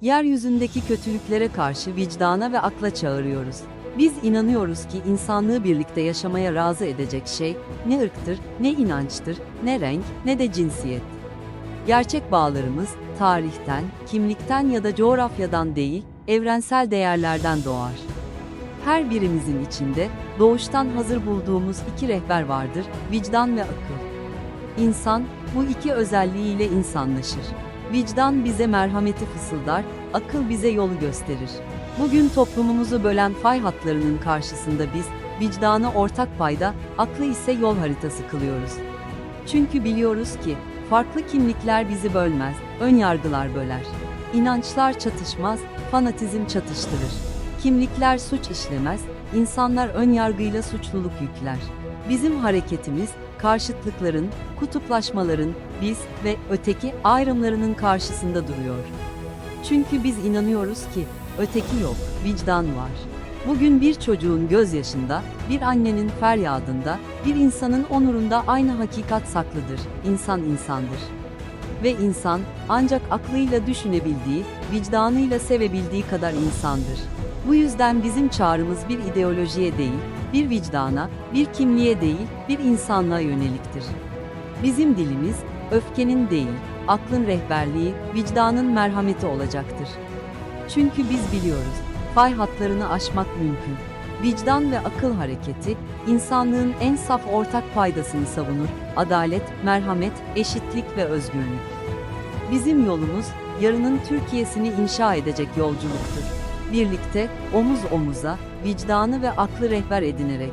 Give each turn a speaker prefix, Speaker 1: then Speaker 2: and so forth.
Speaker 1: Yeryüzündeki kötülüklere karşı vicdana ve akla çağırıyoruz. Biz inanıyoruz ki insanlığı birlikte yaşamaya razı edecek şey, ne ırktır, ne inançtır, ne renk, ne de cinsiyet. Gerçek bağlarımız, tarihten, kimlikten ya da coğrafyadan değil, evrensel değerlerden doğar. Her birimizin içinde, doğuştan hazır bulduğumuz iki rehber vardır, vicdan ve akıl. İnsan, bu iki özelliğiyle insanlaşır. Vicdan bize merhameti fısıldar, akıl bize yolu gösterir. Bugün toplumumuzu bölen fay hatlarının karşısında biz, vicdanı ortak payda, aklı ise yol haritası kılıyoruz. Çünkü biliyoruz ki, farklı kimlikler bizi bölmez, ön yargılar böler. İnançlar çatışmaz, fanatizm çatıştırır. Kimlikler suç işlemez, insanlar ön yargıyla suçluluk yükler. Bizim hareketimiz, karşıtlıkların, kutuplaşmaların, biz ve öteki ayrımlarının karşısında duruyor. Çünkü biz inanıyoruz ki, öteki yok, vicdan var. Bugün bir çocuğun gözyaşında, bir annenin feryadında, bir insanın onurunda aynı hakikat saklıdır. İnsan insandır. Ve insan, ancak aklıyla düşünebildiği, vicdanıyla sevebildiği kadar insandır. Bu yüzden bizim çağrımız bir ideolojiye değil, bir vicdana, bir kimliğe değil, bir insanlığa yöneliktir. Bizim dilimiz, öfkenin değil, aklın rehberliği, vicdanın merhameti olacaktır. Çünkü biz biliyoruz, fay hatlarını aşmak mümkün. Vicdan ve akıl hareketi, insanlığın en saf ortak paydasını savunur, adalet, merhamet, eşitlik ve özgürlük. Bizim yolumuz, yarının Türkiye'sini inşa edecek yolculuktur. Birlikte, omuz omuza, vicdanı ve aklı rehber edinerek,